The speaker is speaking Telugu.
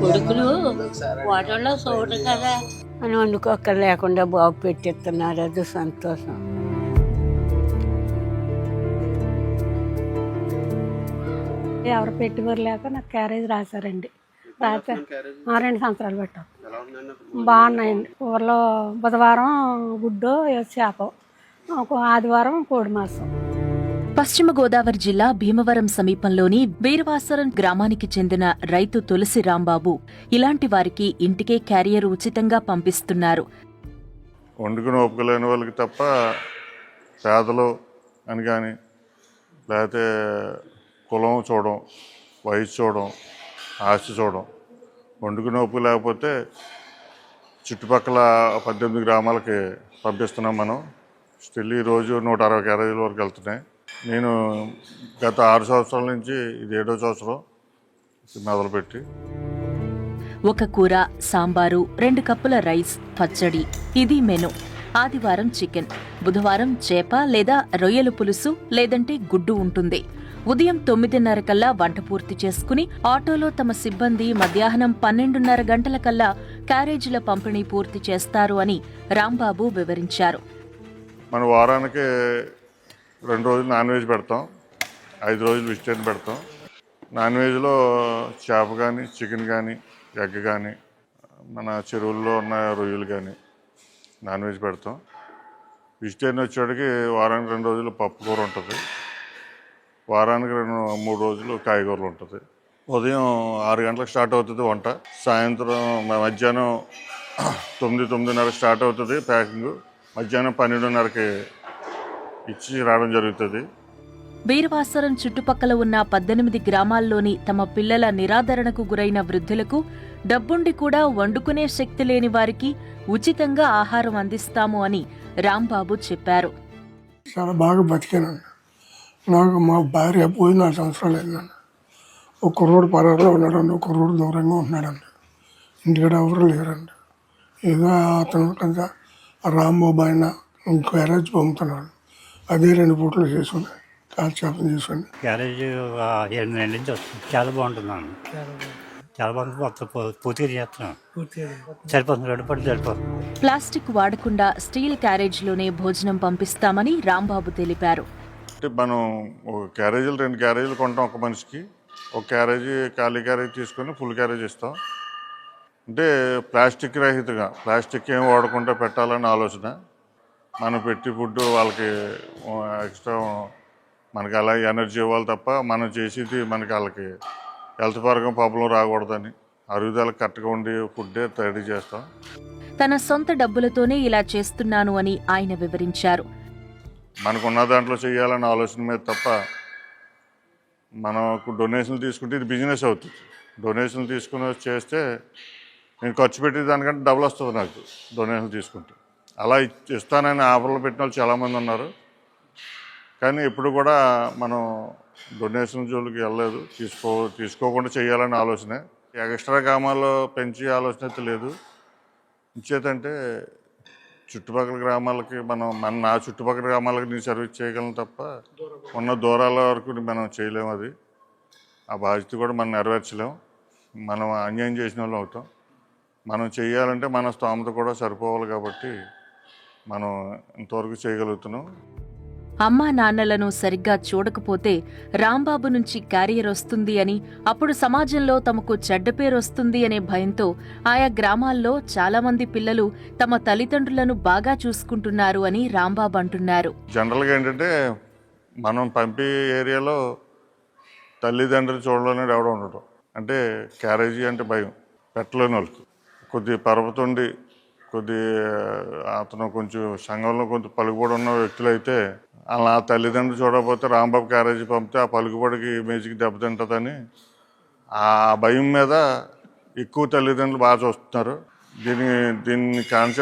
కొడుకులు వాటంలో చూడరు కదా. అని వండుకోక లేకుండా బాగు పెట్టిస్తున్నారు. అది సంతోషం. ఎవరు పెట్టుబడి లేక నాకు క్యారేజ్ రాశారండి. రాసా ఆ, రెండు సంవత్సరాలు పెట్టాం. బాగున్నాయండి. ఊర్లో బుధవారం గుడ్డు చేప. ఒక ఆదివారం కోడి మాసం. పశ్చిమ గోదావరి జిల్లా భీమవరం సమీపంలోని వీరవాసరం గ్రామానికి చెందిన రైతు తులసి రాంబాబు ఇలాంటి వారికి ఇంటికే క్యారియర్ ఉచితంగా పంపిస్తున్నారు. వండుకుని ఓపిక లేని వాళ్ళకి తప్ప పేదలు అని కానీ లేకపోతే కులం చూడడం వయసు చూడడం ఆస్తి చూడడం వండుకుని ఓపిక లేకపోతే చుట్టుపక్కల పద్దెనిమిది గ్రామాలకి పంపిస్తున్నాం మనం. స్టిల్ ఈరోజు నూట అరవై క్యారేజీల వరకు వెళ్తున్నాయి. నేను గత ఆరు సంవత్సరాల నుంచి ఇది ఏడో సంవత్సరం మొదలుపెట్టి. ఒక కూర సాంబారు రెండు కప్పుల రైస్ పచ్చడి. ఇది మెను. ఆదివారం చికెన్. బుధవారం చేప లేదా రొయ్యల పులుసు లేదంటే గుడ్డు ఉంటుంది. ఉదయం తొమ్మిదిన్నర కల్లా వంట పూర్తి చేసుకుని ఆటోలో తమ సిబ్బంది మధ్యాహ్నం పన్నెండున్నర గంటల కల్లా క్యారేజీల పంపిణీ పూర్తి చేస్తారు అని రాంబాబు వివరించారు. మన వారానికి రెండు రోజులు నాన్ వెజ్ పెడతాం ఐదు రోజులు వెజిటేరియన్ పెడతాం. నాన్ వెజ్లో చేప కానీ చికెన్ కానీ ఎగ్ కానీ మన చెరువుల్లో ఉన్న రొయ్యలు కానీ నాన్ వెజ్ పెడతాం. వెజిటేరియన్ వచ్చేటికి వారానికి రెండు రోజులు పప్పు కూర ఉంటుంది. వారానికి రెండు మూడు రోజులు కాయగూరలు ఉంటుంది. ఉదయం ఆరు గంటలకు స్టార్ట్ అవుతుంది వంట. సాయంత్రం మధ్యాహ్నం తొమ్మిది తొమ్మిదిన్నర స్టార్ట్ అవుతుంది ప్యాకింగ్ మధ్యాహ్నం పన్నెండున్నరకి ఇచ్చి రావడం జరుగుతుంది. వీరవాసరం చుట్టుపక్కల ఉన్న పద్దెనిమిది గ్రామాల్లోని తమ పిల్లల నిరాదరణకు గురైన వృద్ధులకు డబ్బుండి కూడా వండుకునే శక్తి లేని వారికి ఉచితంగా ఆహారం అందిస్తాము అని రాంబాబు చెప్పారు. చాలా బాగా బతికానండి నాకు మా భార్య పోయి నాలుగు సంవత్సరాలు అయిందండి ఒక కుర్రోడు పరారులో ఉన్నాడండి. ఒక కుర్రోడు దూరంగా ఉంటున్నాడండి. ఇంటికాడ ఎవరు లేరండి. ఏదో అతను రాంబాబు ఆయన ఇంకో ఎరేజ్ పంపుతున్నాడు అదే రెండు పూటలు చేసుకుని కాల్చేపం చేసుకుని క్యారేజ్ ఎనిమిది నెలల నుంచి వస్తుంది. చాలా చాలా బాగుంది మొత్తం పూర్తిగా చేస్తున్నాను సరిపోతుంది. రెండు పట్టు సరిపోతుంది. ప్లాస్టిక్ వాడకుండా స్టీల్ క్యారేజ్లోనే భోజనం పంపిస్తామని రాంబాబు తెలిపారు. అంటే మనం ఒక క్యారేజీలు రెండు క్యారేజీలు కొంటాం ఒక మనిషికి. ఒక క్యారేజీ ఖాళీ క్యారేజీ తీసుకొని ఫుల్ క్యారేజ్ ఇస్తాం. అంటే ప్లాస్టిక్ రహితంగా. ప్లాస్టిక్ ఏం వాడకుండా పెట్టాలని ఆలోచన. మనం పెట్టి ఫుడ్ వాళ్ళకి ఎక్స్ట్రా మనకి అలా ఎనర్జీ ఇవ్వాలి తప్ప మనం చేసేది మనకి వాళ్ళకి హెల్త్ పరంగా ప్రాబ్లం రాకూడదని. అరుగుదల కరెక్ట్గా ఉండి ఫుడ్డే రెడీ చేస్తాం. తన సొంత డబ్బులతోనే ఇలా చేస్తున్నాను అని ఆయన వివరించారు. మనకున్న దాంట్లో చేయాలన్న ఆలోచన మీద తప్ప మనకు డొనేషన్లు తీసుకుంటే ఇది బిజినెస్ అవుతుంది. డొనేషన్లు తీసుకుని చేస్తే నేను ఖర్చు పెట్టే దానికంటే డబుల్ వస్తుంది నాకు డొనేషన్లు తీసుకుంటే. అలా ఇస్తానని ఆఫర్లు పెట్టిన వాళ్ళు చాలామంది ఉన్నారు. కానీ ఇప్పుడు కూడా మనం డొనేషన్ జోలికి వెళ్ళలేదు. తీసుకో తీసుకోకుండా చేయాలని ఆలోచనే. ఎక్స్ట్రా గ్రామాల్లో పెంచే ఆలోచన అయితే లేదు. ఇచ్చేదంటే చుట్టుపక్కల గ్రామాలకి మనం మన నా చుట్టుపక్కల గ్రామాలకి నేను సర్వీస్ చేయగలను తప్ప ఉన్న దూరాల వరకు మనం చేయలేము అది. ఆ బాధ్యత కూడా మనం నెరవేర్చలేం మనం అన్యాయం చేసిన వాళ్ళు అవుతాం. మనం చేయాలంటే మన స్తోమత కూడా సరిపోవాలి కాబట్టి మనం ఇంతవరకు చేయగలుగుతున్నాం. అమ్మా నాన్నలను సరిగ్గా చూడకపోతే రాంబాబు నుంచి క్యారియర్ వస్తుంది అని అప్పుడు సమాజంలో తమకు చెడ్డ పేరు వస్తుంది అనే భయంతో ఆయా గ్రామాల్లో చాలా మంది పిల్లలు తమ తల్లిదండ్రులను బాగా చూసుకుంటున్నారు అని రాంబాబు అంటున్నారు. జనరల్గా ఏంటంటే మనం పంపే ఏరియాలో తల్లిదండ్రులు చూడలేని ఎవడో ఉండటం అంటే క్యారేజీ అంటే భయం పెట్టలేని వాళ్ళకి. కొద్ది పరపతుండి కొద్ది అతను కొంచెం సంఘంలో కొంచెం పలుకుబడి ఉన్న వ్యక్తులు అయితే అలా తల్లిదండ్రులు చూడకపోతే రాంబాబు క్యారేజీ పంపితే ఆ పలుకుబడికి ఇమేజ్కి దెబ్బతింటుందని ఆ భయం మీద ఎక్కువ తల్లిదండ్రులు బాగా చూస్తున్నారు. దీని దీన్ని కాన్సెప్ట్